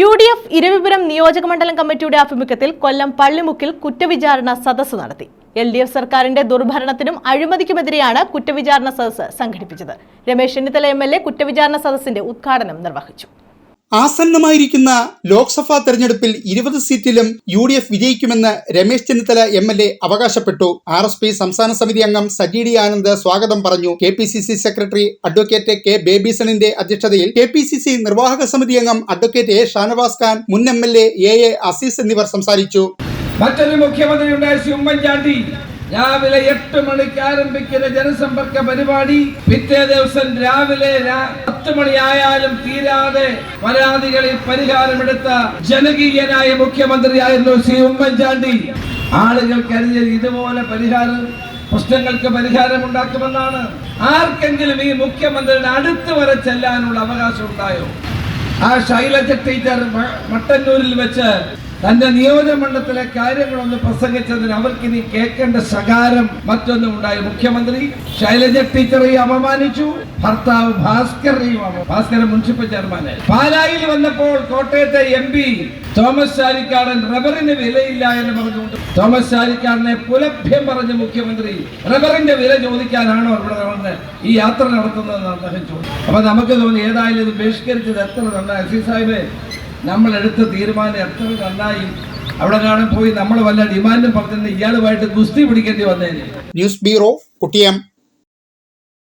U D F Eravipuram നിയോജക മണ്ഡലം കമ്മിറ്റിയുടെ ആഭിമുഖ്യത്തിൽ കൊല്ലം പള്ളിമുക്കിൽ കുറ്റവിചാരണ സദസ്സ് നടത്തി. എൽ ഡി എഫ് സർക്കാരിന്റെ ദുർഭരണത്തിനും അഴിമതിക്കുമെതിരെയാണ് കുറ്റവിചാരണ സദസ്സ് സംഘടിപ്പിച്ചത്. Ramesh Chennithala M L A കുറ്റവിചാരണ സദസ്സിന്റെ ഉദ്ഘാടനം നിർവഹിച്ചു. ആസന്നമായിരിക്കുന്ന ലോക്സഭാ തെരഞ്ഞെടുപ്പിൽ ഇരുപത് സീറ്റിലും U D F വിജയിക്കുമെന്ന് Ramesh Chennithala M L A അവകാശപ്പെട്ടു. ആർ എസ് പി സംസ്ഥാന സമിതി അംഗം സജി ഡി ആനന്ദ് സ്വാഗതം പറഞ്ഞു. K P C C secretary advocate K ബേബീസണിന്റെ അധ്യക്ഷതയിൽ കെ പി സി സി നിർവാഹക സമിതി അംഗം അഡ്വക്കേറ്റ് എ ഷാനവാസ് ഖാൻ മുൻ M L A A A Azeez എന്നിവർ സംസാരിച്ചു. മറ്റൊരു മുഖ്യമന്ത്രി രാവിലെ എട്ട് മണിക്ക് ആരംഭിക്കുന്ന ജനസമ്പർക്ക പരിപാടി. പിറ്റേ ദിവസം രാവിലെ പത്ത് മണിയായാലും തീരാതെ പരാതികളിൽ പരിഹാരമെടുത്ത ജനകീയനായ മുഖ്യമന്ത്രിയായിരുന്നു ശ്രീ ഉമ്മൻചാണ്ടി. ആളുകൾ കരുതിയത് ഇതുപോലെ പരിഹാരം പ്രശ്നങ്ങൾക്ക് പരിഹാരം ഉണ്ടാക്കുമെന്നാണ് ആർക്കെങ്കിലും ഈ മുഖ്യമന്ത്രിയുടെ അടുത്ത് വരെ ചെല്ലാനുള്ള അവകാശം ഉണ്ടായോ? ആ ശൈലജ ടീച്ചർ മട്ടന്നൂരിൽ വെച്ച് തന്റെ നിയോജകമണ്ഡലത്തിലെ കാര്യങ്ങളൊന്ന് പ്രസംഗിച്ചതിന് അവർക്ക് ഇനി കേൾക്കേണ്ട ശകാരം മറ്റൊന്നും ഉണ്ടായി. മുഖ്യമന്ത്രി ശൈലജ ടീച്ചറെയും അപമാനിച്ചു ഭർത്താവ് ഭാസ്കറിനെയും ഭാസ്കരൻ മുനിസിപ്പൽ ചെയർമാനെ പാലായിൽ വന്നപ്പോൾ കോട്ടയത്തെ എം പി തോമസ് ചാലിക്കാടൻ റബ്ബറിന് വിലയില്ല എന്ന് പറഞ്ഞുകൊണ്ട് തോമസ് ചാലിക്കാടനെ പുലഭ്യം പറഞ്ഞ മുഖ്യമന്ത്രി റബ്ബറിന്റെ വില ചോദിക്കാനാണോ ഇവിടെ വന്ന് ഈ യാത്ര നടത്തുന്നതെന്ന് അദ്ദേഹം ചോദിച്ചു. അപ്പൊ നമുക്ക് തോന്നി ഏതായാലും ഇത് ബഹിഷ്കരിച്ചത് എത്ര നന്നായി. സാഹിബ് നമ്മൾ എടുത്ത തീരുമാനം എത്ര നന്നായി. അവിടെ കാണാൻ പോയി നമ്മൾ വല്ല ഡിമാൻഡും പറഞ്ഞിട്ട് ഇയാളുമായിട്ട് ഗുസ്തി പിടിക്കേണ്ടി വന്നേ ന്യൂസ് ബ്യൂറോ കുട്ടിയം.